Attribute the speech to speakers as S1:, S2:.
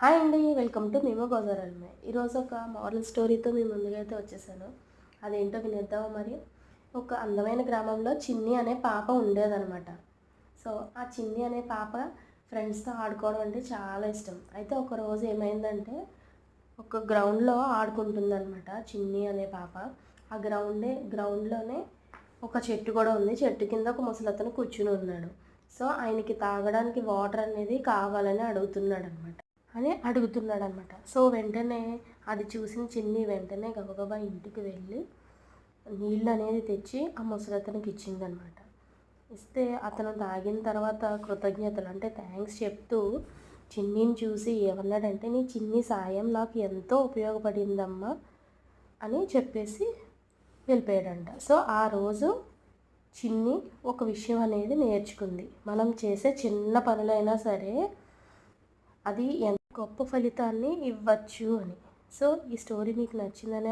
S1: Hi అండి welcome to మేము గోదావరి ఈరోజు ఒక మోరల్ స్టోరీతో మీ ముందుగా అయితే వచ్చేసాను. అదేంటో వినేద్దామా మరి? ఒక అందమైన గ్రామంలో చిన్ని అనే పాప ఉండేదనమాట సో ఆ చిన్ని అనే పాప ఫ్రెండ్స్తో ఆడుకోవడం అంటే చాలా ఇష్టం. అయితే ఒక రోజు ఏమైందంటే ఒక గ్రౌండ్లో ఆడుకుంటుందన్నమాట చిన్ని అనే పాప. ఆ గ్రౌండే గ్రౌండ్లోనే ఒక చెట్టు కూడా ఉంది. చెట్టు కింద ఒక ముసలతను కూర్చుని ఉన్నాడు. సో ఆయనకి తాగడానికి వాటర్ అనేది కావాలని అడుగుతున్నాడు అనమాట అని అడుగుతున్నాడు అనమాట సో వెంటనే అది చూసిన చిన్ని వెంటనే గబగబా ఇంటికి వెళ్ళి నీళ్ళు అనేది తెచ్చి ఆ ముసలతనికి ఇచ్చిందనమాట. ఇస్తే అతను తాగిన తర్వాత కృతజ్ఞతలు అంటే థ్యాంక్స్ చెప్తూ చిన్నిని చూసి ఏమన్నాడంటే నీ చిన్ని సాయం నాకు ఎంతో ఉపయోగపడిందమ్మా అని చెప్పేసి వెళ్ళిపోయాడంట. సో ఆ రోజు చిన్ని ఒక విషయం అనేది నేర్చుకుంది. మనం చేసే చిన్న పనులైనా సరే అది ఎంత గొప్ప ఫలితాన్ని ఇవ్వచ్చు అని. సో ఈ స్టోరీ మీకు నచ్చిందనే